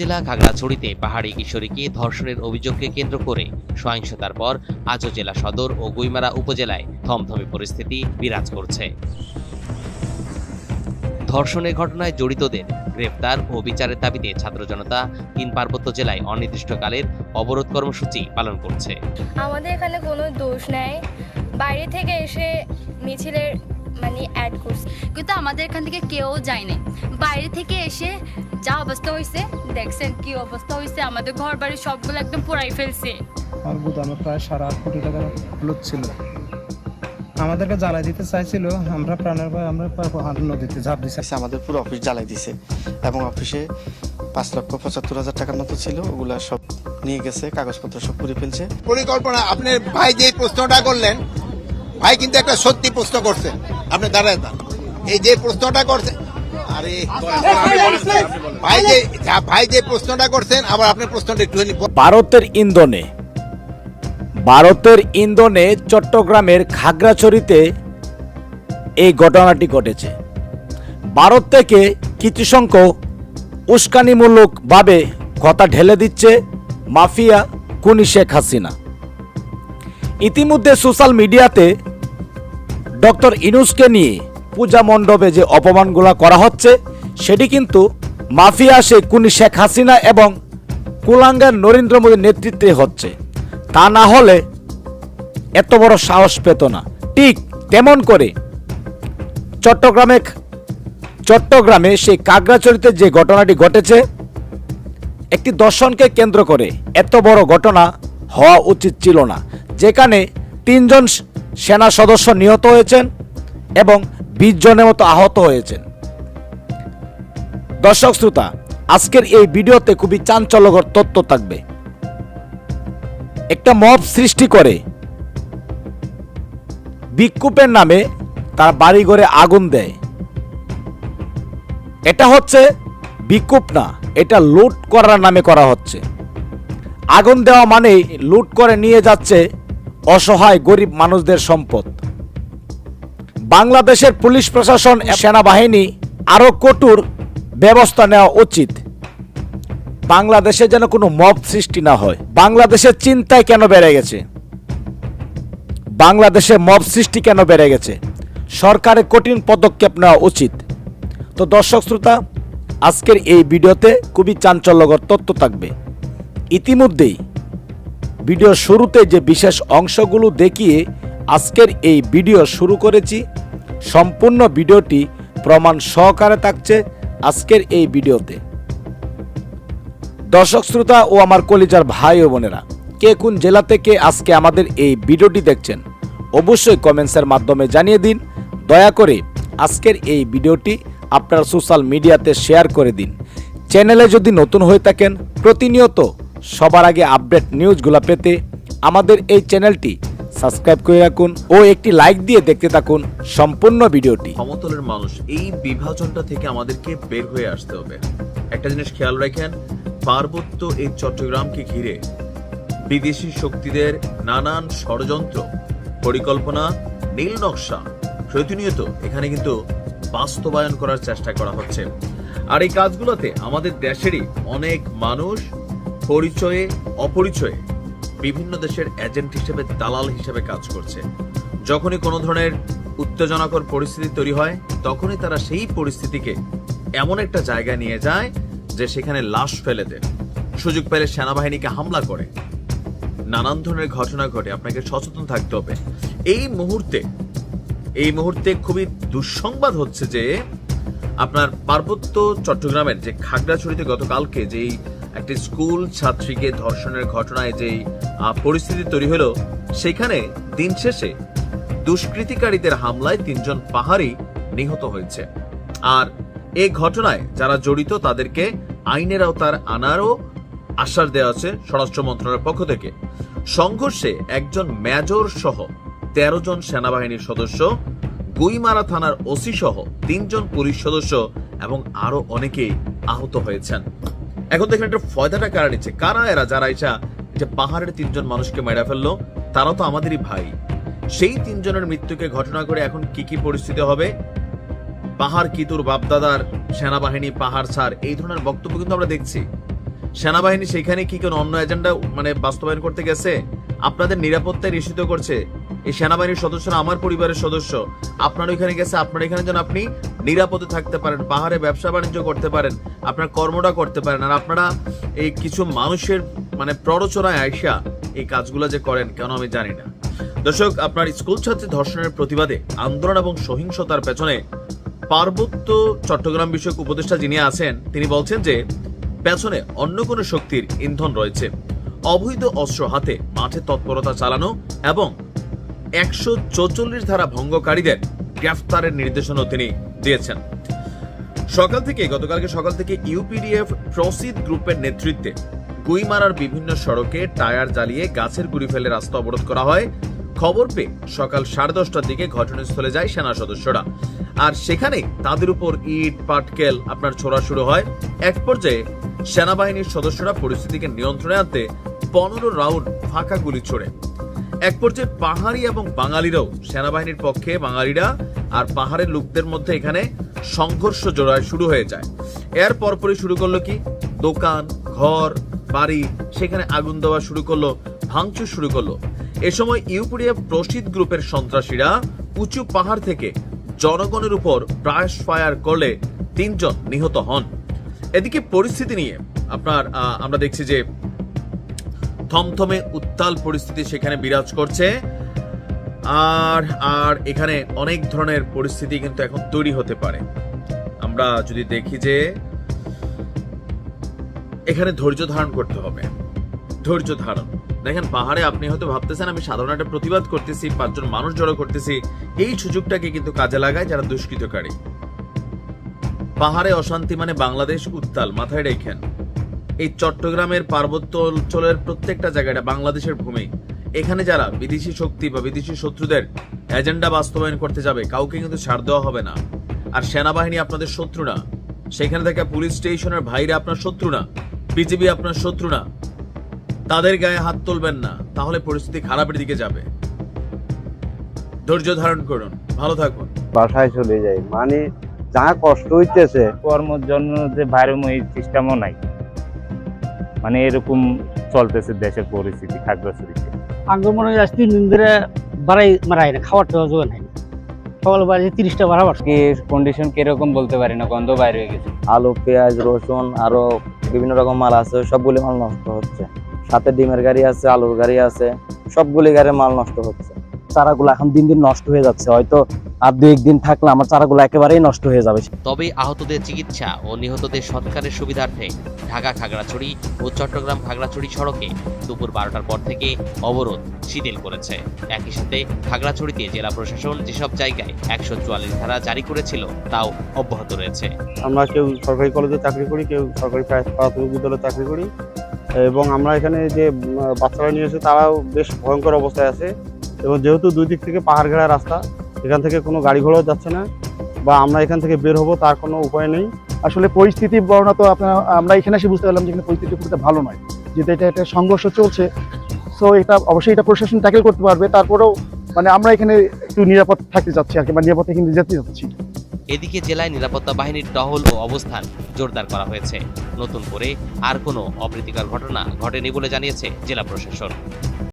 জেলা খাগড়াছড়িতে পাহাড়ি কিশোরীকে ধর্ষণের অভিযোগকে কেন্দ্র করে সহিংসতার পর আজও জেলা সদর ও গুইমারা উপজেলায় থমথমে পরিস্থিতি বিরাজ করছে। ধর্ষণের ঘটনায় জড়িতদের গ্রেফতার ও বিচারের দাবিতে ছাত্র জনতা তিন পার্বত্য জেলায় অনির্দিষ্টকালের অবরোধ কর্মসূচি পালন করছে। আমাদের এখানে কোনো দোষ নাই। বাইরে থেকে এসে মিছিলের মানে অ্যাড করছে কিন্তু আমাদের এখান থেকে কেউ যায়নি। বাইরে থেকে এসে যা অবস্থা হয়েছে দেখছেন কি অবস্থা হয়েছে আমাদের ঘর বাড়ি সবগুলো একদম পোড়াই ফেলছে। আমার গুদামে প্রায় সাড়ে আট কোটি টাকার হলুদ ছিল। আমাদেরকে জ্বালাই দিতে চাইছিল আমরা প্রাণের ভয় আমরা নদীতে ঝাঁপ দিছি। আমাদের পুরো অফিস জ্বালাই দিছে। এবং অফিসে পাঁচ লক্ষ পঁচাত্তর হাজার টাকার মতো ছিল ওগুলা সব নিয়ে গেছে কাগজপত্র সব পুড়ে ফেলছে। পরিকল্পনা আপনার ভাই যে প্রশ্নটা করলেন ভাই কিন্তু একটা সত্যি প্রশ্ন করছেন আপনি দাঁড়ায় দাঁড়ান এই যে প্রশ্নটা করছেন ভারতের ইন্ধনে চট্টগ্রামের খাগড়াছড়িতে এই ঘটনাটি ঘটেছে। ভারত থেকে কিছু সংখ্যক উস্কানিমূলকভাবে কথা ঢেলে দিচ্ছে মাফিয়া কুনি শেখ হাসিনা। ইতিমধ্যে সোশ্যাল মিডিয়াতে ডক্টর ইনুসকে নিয়ে পূজা মণ্ডপে যে অপমানগুলো করা হচ্ছে, সেটি কিন্তু মাফিয়া সে কুনি শেখ হাসিনা এবং কুলাঙ্গার নরেন্দ্র মোদীর নেতৃত্বে হচ্ছে। তা না হলে এত বড় সাহস পেত না। ঠিক তেমন করে চট্টগ্রামে চট্টগ্রামে সেই কাগড়াচড়িতে যে ঘটনাটি ঘটেছে, একটি দর্শনকে কেন্দ্র করে এত বড় ঘটনা হওয়া উচিত ছিল না। যেখানে তিনজন সেনা সদস্য নিহত হয়েছেন এবং বিশ জনের মতো আহত হয়েছেন। দর্শক শ্রোতা, আজকের এই ভিডিওতে খুবই চাঞ্চল্যকর তথ্য থাকবে। একটা মব সৃষ্টি করে বিক্ষোভের নামে তার বাড়িঘরে আগুন দেয়। এটা হচ্ছে বিক্ষোভ না, এটা লুট করার নামে করা হচ্ছে। আগুন দেওয়া মানেই লুট করে নিয়ে যাচ্ছে অসহায় গরিব মানুষদের সম্পদ। বাংলাদেশের পুলিশ প্রশাসন সেনাবাহিনী আরও কঠোর ব্যবস্থা নেওয়া উচিত। বাংলাদেশে যেন কোনো মব সৃষ্টি না হয়। বাংলাদেশের চিন্তায় কেন বেড়ে গেছে? বাংলাদেশে মব সৃষ্টি কেন বেড়ে গেছে? সরকারের কঠিন পদক্ষেপ নেওয়া উচিত। তো দর্শক শ্রোতা, আজকের এই ভিডিওতে খুবই চাঞ্চল্যকর তথ্য থাকবে। ইতিমধ্যেই ভিডিও শুরুতে যে বিশেষ অংশগুলো দেখিয়ে আজকের এই ভিডিও শুরু করেছি, সম্পূর্ণ ভিডিওটি প্রমাণ সহকারে থাকছে আজকের এই ভিডিওতে। দর্শক, শ্রোতা ও আমার কলিজার ভাই ও বোনেরা, কে কোন জেলা থেকে আজকে আমাদের এই ভিডিওটি দেখছেন, অবশ্যই কমেন্টসের মাধ্যমে জানিয়ে দিন। দয়া করে আজকের এই ভিডিওটি আপনার সোশ্যাল মিডিয়াতে শেয়ার করে দিন। চ্যানেলে যদি নতুন হয়ে থাকেন, প্রতিনিয়ত সবার আগে আপডেট নিউজগুলো পেতে আমাদের এই চ্যানেলটি সাবস্ক্রাইব করে রাখুন ও একটি লাইক দিয়ে দেখতে থাকুন সম্পূর্ণ ভিডিওটি। সমতলের মানুষ, এই বিভাজনটা থেকে আমাদেরকে বের হয়ে আসতে হবে। একটা জিনিস খেয়াল রাখেন, পার্বত্য এই চট্টগ্রামকে ঘিরে বিদেশি শক্তিদের নানান ষড়যন্ত্র, পরিকল্পনা, নীল নকশা, প্রতিনিয়ত এখানে কিন্তু বাস্তবায়ন করার চেষ্টা করা হচ্ছে। আর এই কাজগুলোতে আমাদের দেশেরই অনেক মানুষ পরিচয়ে, অপরিচয়ে বিভিন্ন দেশের এজেন্ট হিসেবে দালাল হিসেবে কাজ করছে। যখনই কোনো ধরনের উত্তেজনাকর পরিস্থিতি তৈরি হয়, তখনই তারা সেই পরিস্থিতিকে এমন একটা জায়গায় নিয়ে যায় যে সেখানে লাশ ফেলে দেয়। সুযোগ পেলে সেনাবাহিনীকে হামলা করে। নানান ধরনের ঘটনা ঘটে, আপনাকে সচেতন থাকতে হবে। এই মুহূর্তে এই মুহূর্তে খুবই দুঃসংবাদ হচ্ছে যে আপনার পার্বত্য চট্টগ্রামের যে খাগড়াছড়িতে গতকালকে যেই একটি স্কুল ছাত্রীকে ধর্ষণের ঘটনায় আহ, পরিস্থিতি তৈরি হলো সেখানে দিন শেষে দুষ্কৃতিকারীদের হামলায় তিনজন পাহাড়ি নিহত হয়েছে। আর এই ঘটনায় যারা জড়িত তাদেরকে আইনের আওতার আনারও আশ্বাস দেওয়া আছে স্বরাষ্ট্র মন্ত্রণালয়ের পক্ষ থেকে। সংঘর্ষে একজন মেজর সহ তেরো জন সেনাবাহিনীর সদস্য গুইমারা থানার ওসি সহ তিনজন পুলিশ সদস্য এবং আরও অনেকেই আহত হয়েছেন। এখন দেখেন একটা ফয়দাটা কারা নিচ্ছে? কারা এরা যারা ইচ্ছা যে পাহাড়ের তিনজন মানুষকে মেরা ফেলল? তারা তো আমাদেরই ভাই। সেই তিনজনের মৃত্যুকে ঘটনা করে এখন কি কি পরিস্থিতি হবে? পাহাড় কিতুর বাপদাদার সেনাবাহিনী পাহাড় ছাড়? এই ধরনের বক্তব্য কিন্তু আমরা দেখছি। সেনাবাহিনী সেখানে কি কোনো অন্য এজেন্ডা মানে বাস্তবায়ন করতে গেছে? আপনাদের নিরাপত্তায় নিশ্চিত করছে। এই সেনাবাহিনীর সদস্যরা আমার পরিবারের সদস্য। আপনার ওইখানে গেছে, আপনার এখানে যেন আপনি নিরাপদে থাকতে পারেন, পাহাড়ে ব্যবসা বাণিজ্য করতে পারেন, আপনার কর্মটা করতে পারেন। আর আপনারা এই কিছু মানুষের মানে প্ররোচনায় আইসা এই কাজগুলো যে করেন, কেন আমি জানি না। দর্শক, আপনার স্কুল ছাত্রী ধর্ষণের প্রতিবাদে আন্দোলন এবং সহিংসতার পেছনে পার্বত্য চট্টগ্রাম বিষয়ক উপদেষ্টা যিনি আছেন, তিনি বলছেন যে পেছনে অন্য কোনো শক্তির ইন্ধন রয়েছে। অবৈধ অস্ত্র হাতে মাঠে তৎপরতা চালানো এবং একশো চৌচল্লিশ ধারা ভঙ্গকারীদের গ্রেফতারের নির্দেশনাও তিনি দিয়েছেন। সকাল থেকে, গতকালকে সকাল থেকে ইউপিডিএফ প্রসিদ গ্রুপের নেতৃত্বে গুইমারার বিভিন্ন সড়কে টায়ার জ্বালিয়ে গাছের গুড়ি ফেলে রাস্তা অবরোধ করা হয়। খবর পেয়ে সকাল সাড়ে দশটার দিকে ঘটনাস্থলে যায় সেনা সদস্যরা। আর সেখানে তাদের উপর ইট, পাটকেল আপনার ছোড়া শুরু হয়। এক পর্যায়ে সেনাবাহিনীর সদস্যরা পরিস্থিতিকে নিয়ন্ত্রণে আনতে পনেরো রাউন্ড ফাঁকা গুলি ছোড়ে। এক পর্যায়ে পাহাড়ি এবং বাঙালিরাও সেনাবাহিনীর পক্ষে বাঙালিরা আর পাহাড়ের লোকদের মধ্যে এখানে সংঘর্ষ জোড়ায় শুরু হয়ে যায়। এর পরপরই শুরু করল কি? দোকান, ঘর, বাড়ি, সেখানে আগুন দেওয়া শুরু করল, ভাঙচুর শুরু করল। এ সময় ইউপিডিএফ প্রসিদ গ্রুপের সন্ত্রাসীরা উঁচু পাহাড় থেকে জনগণের উপর ব্রাশ ফায়ার করলে তিনজন নিহত হন। এদিকে পরিস্থিতি নিয়ে আপনার আমরা দেখছি যে থমথমে উত্তাল পরিস্থিতি সেখানে বিরাজ করছে। আর আর এখানে অনেক ধরনের পরিস্থিতি কিন্তু এখন তৈরি হতে পারে। আমরা যদি দেখি যে, এখানে ধৈর্য ধারণ করতে হবে। ধৈর্য ধারণ। দেখেন, পাহাড়ে আপনি হয়তো ভাবতেছেন, আমি সাধারণ একটা প্রতিবাদ করতেছি, পাঁচজন মানুষ জড়ো করতেছি। এই সুযোগটাকে কিন্তু কাজে লাগায় যারা দুষ্কৃতকারী। পাহাড়ে অশান্তি মানে বাংলাদেশ উত্তাল, মাথায় রেখেন। এই চট্টগ্রামের পার্বত্য অঞ্চলের প্রত্যেকটা জায়গাটা বাংলাদেশের ভূমি। এখানে যারা বিদেশি শক্তি বা বিদেশি শত্রুদের এজেন্ডা বাস্তবায়ন করতে যাবে কাউকে কিন্তু ছাড় দেওয়া হবে না। আর সেনাবাহিনী আপনাদের শত্রু না। সেখানে থাকা পুলিশ স্টেশনের ভাইরা আপনার শত্রু না বিজেপি আপনার শত্রু না। তাদের গায়ে হাত তুলবেন না তাহলে পরিস্থিতি খারাপের দিকে যাবে। ধৈর্য ধারণ করুন ভালো থাকুন। বাসায় চলে যাই। মানে যা কষ্ট হইতেছে কর্মের জন্য যে বাইরেময় সিস্টেমও নাই। মানে এরকম চলতেছে দেশের পরিস্থিতি খাগড়াছড়িতে মনে হয় তিন দিন ধরে বাড়াই মারাই না খাবার টাবার জোগান হয় সকাল বাজে তিরিশটা বাড়া বাড়ছে কি কন্ডিশন কীরকম বলতে পারি না গন্ধ বাইরে হয়ে গেছে। আলু পেঁয়াজ রসুন আরও বিভিন্ন রকম মাল আছে সবগুলি মাল নষ্ট হচ্ছে। সাথে ডিমের গাড়ি আছে আলুর গাড়ি আছে সবগুলি গাড়ির মাল নষ্ট হচ্ছে। চারাগুলো এখন দিন দিন নষ্ট হয়ে যাচ্ছে হয়তো আর দু একদিন থাকলে আমার চারাগুলো একেবারেই নষ্ট হয়ে যাবে। তবে আহতদের চিকিৎসা ও নিহতদের সৎকারের সুবিধার্থে ঢাকা খাগড়াছড়ি ও চট্টগ্রাম খাগড়াছড়ি সড়কে দুপুর বারোটার পর থেকে অবরোধ শিথিল করেছে। একই সাথে খাগড়াছড়িতে জেলা প্রশাসন যেসব জায়গায় একশো চুয়াল্লিশ ধারা জারি করেছিল তাও অব্যাহত রয়েছে। আমরা কেউ সরকারি কলেজে চাকরি করি কেউ সরকারি প্রাথমিক বিদ্যালয়ে চাকরি করি এবং আমরা এখানে যে বাচ্চারা নিয়ে এসে তারাও বেশ ভয়ঙ্কর অবস্থায় আছে এবং যেহেতু দুই দিক থেকে পাহাড় ঘেরা রাস্তা এখান থেকে কোনো গাড়ি ঘোড়াও যাচ্ছে না বা আমরা এখান থেকে বের হব, তার কোনো উপায় নেই। আসলে পরিস্থিতি বর্ণনা তো আপনার, আমরা এখানে এসে বুঝতে পারলাম যে এখানে পরিস্থিতি খুব ভালো নয়, যেহেতু এটা একটা সংঘর্ষ চলছে। সো এটা অবশ্যই এটা প্রশাসন ট্যাকেল করতে পারবে, তারপরেও মানে আমরা এখানে একটু নিরাপদ থাকতে চাচ্ছি আর কি, বা নিরাপদে কিন্তু যেতে চাচ্ছি এদিকে জেলায় নিরাপত্তা বাহিনীর টহল ও অবস্থান জোরদার করা হয়েছে। নতুন করে আর কোনো অপ্রীতিকর ঘটনা ঘটেনি বলে জানিয়েছে জেলা প্রশাসন।